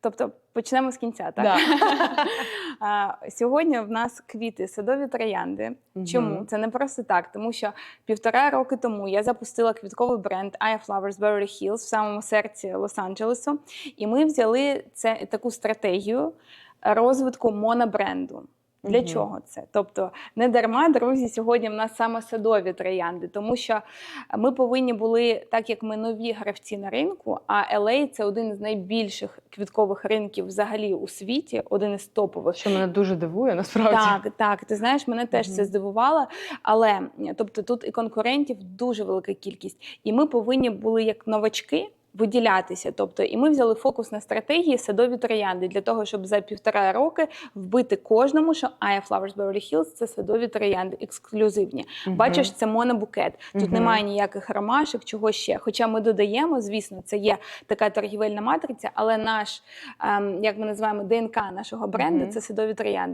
Тобто почнемо з кінця, так? Да. А, Сьогодні в нас квіти садові троянди. Чому? Це не просто так, тому що півтора роки тому я запустила квітковий бренд I Flowers Beverly Hills в самому серці Лос-Анджелесу. І ми взяли це таку стратегію розвитку монобренду. Для Мгм. чого це? Тобто не дарма, друзі, сьогодні в нас саме садові троянди, тому що ми повинні були, так як ми нові гравці на ринку, а LA – це один з найбільших квіткових ринків взагалі у світі, один із топових. Що мене дуже дивує, насправді. Так, так. Ти знаєш, мене теж це здивувало. Але тобто тут і конкурентів дуже велика кількість. І ми повинні були як новачки. Виділятися, тобто, і ми взяли фокус на стратегії садові троянди для того, щоб за півтора роки вбити кожному, що I Flowers Beverly Hills – це садові троянди, ексклюзивні. Мгм. Бачиш, це монобукет. Тут Мгм. немає ніяких ромашок, чого ще. Хоча ми додаємо, звісно, це є така торгівельна матриця, але наш, ем, як ми називаємо, ДНК нашого бренду Мгм. це садові троянди.